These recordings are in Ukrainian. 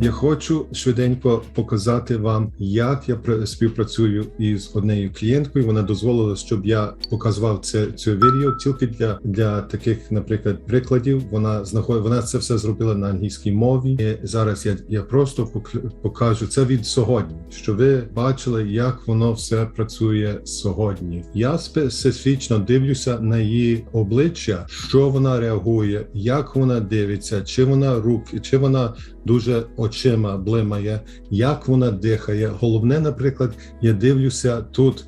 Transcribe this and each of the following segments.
Я хочу швиденько показати вам, як я пр- співпрацюю із однією клієнткою. Вона дозволила, щоб я показував це цю відео тільки для, для таких, наприклад, прикладів. Вона знаход... вона це все зробила на англійській мові. І зараз я, я просто пок- покажу це від сьогодні, щоб ви бачили, як воно все працює сьогодні. Я специфічно дивлюся на її обличчя, що вона реагує, як вона дивиться, чи вона руки, чи вона дуже очима блимає, як вона дихає. Головне, наприклад, я дивлюся тут.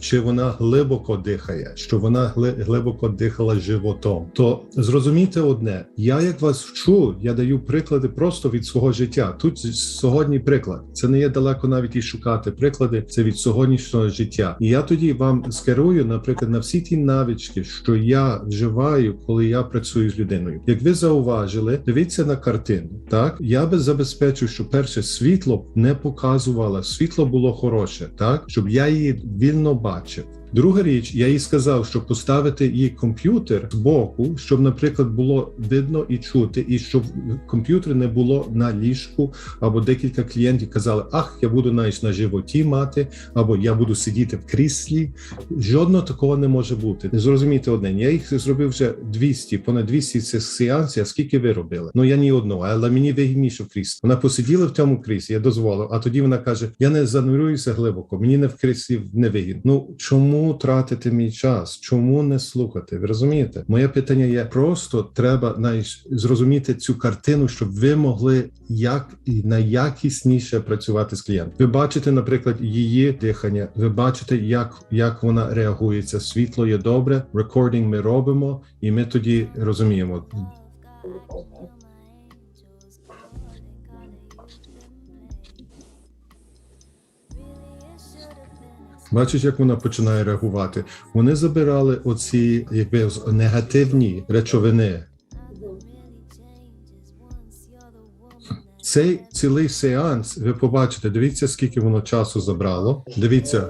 Чи вона глибоко дихає, що вона гли- глибоко дихала животом, то зрозумійте одне: я як вас вчу, я даю приклади просто від свого життя. Тут сьогодні приклад. Це не є далеко навіть і шукати приклади. Це від сьогоднішнього життя. І я тоді вам скерую, наприклад, на всі ті навички, що я вживаю, коли я працюю з людиною. Як ви зауважили, дивіться на картину. Так я би забезпечив, що перше світло не показувало, світло було хороше, так щоб я її вільно Bátia. Друга річ, я їй сказав, що поставити її комп'ютер з боку, щоб, наприклад, було видно і чути, і щоб комп'ютер не було на ліжку, або декілька клієнтів казали: Ах, я буду навіть на животі мати, або я буду сидіти в кріслі. Жодного такого не може бути. Зрозумійте одне, я їх зробив вже 200, понад 200 цих сеансів. Скільки ви робили? Ну я ні одного, але мені вигідніше в кріслі. Вона посиділа в цьому кріслі, я дозволив. А тоді вона каже: Я не занурююся глибоко, мені не в кріслі не вигідно. Ну чому тратити мій час? Чому не слухати? Ви розумієте? Моє питання є просто треба знаєш, зрозуміти цю картину, щоб ви могли як і найякісніше працювати з клієнтом. Ви бачите, наприклад, її дихання. Ви бачите, як, як вона реагується. Світло є добре, рекординг ми робимо, і ми тоді розуміємо. Бачиш, як вона починає реагувати. Вони забирали оці якби негативні речовини. Цей цілий сеанс, ви побачите, дивіться, скільки воно часу забрало. Дивіться,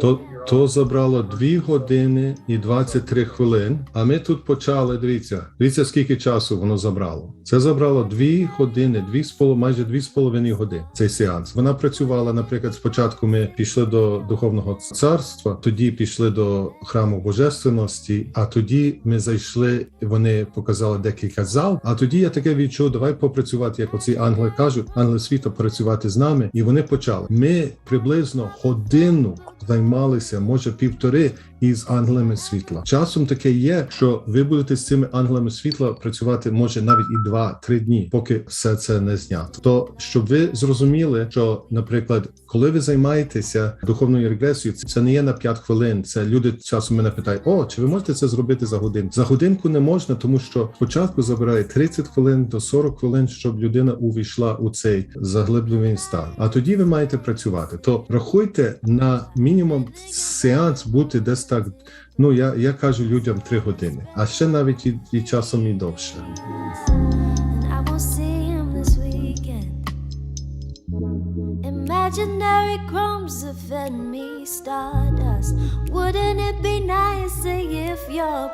то, то забрало 2 години і 23 хвилин. А ми тут почали. Дивіться, дивіться, скільки часу воно забрало. Це забрало 2 години, 2 з поло, майже 2 з половиною години. Цей сеанс. Вона працювала, наприклад, спочатку ми пішли до духовного царства, тоді пішли до храму божественності, а тоді ми зайшли. Вони показали декілька зал. А тоді я таке відчув, давай попрацювати, як оці ангели кажуть, ангели світу працювати з нами. І вони почали. Ми приблизно годину займалися, може півтори із ангелами світла. Часом таке є, що ви будете з цими ангелами світла працювати може навіть і два-три дні, поки все це не знято. То щоб ви зрозуміли, що, наприклад, коли ви займаєтеся духовною регресією, це не є на 5 хвилин. Це люди часом мене питають: о, чи ви можете це зробити за годину? За годинку не можна, тому що спочатку забирає 30 хвилин до 40 хвилин, щоб людина увійшла у цей заглиблений стан. А тоді ви маєте працювати. То рахуйте на мінімум сеанс бути десь так. Ну я, я кажу людям 3 години, а ще навіть і, і часом і довше. Imaginary crumbs fed me stardust. Wouldn't it be nice if your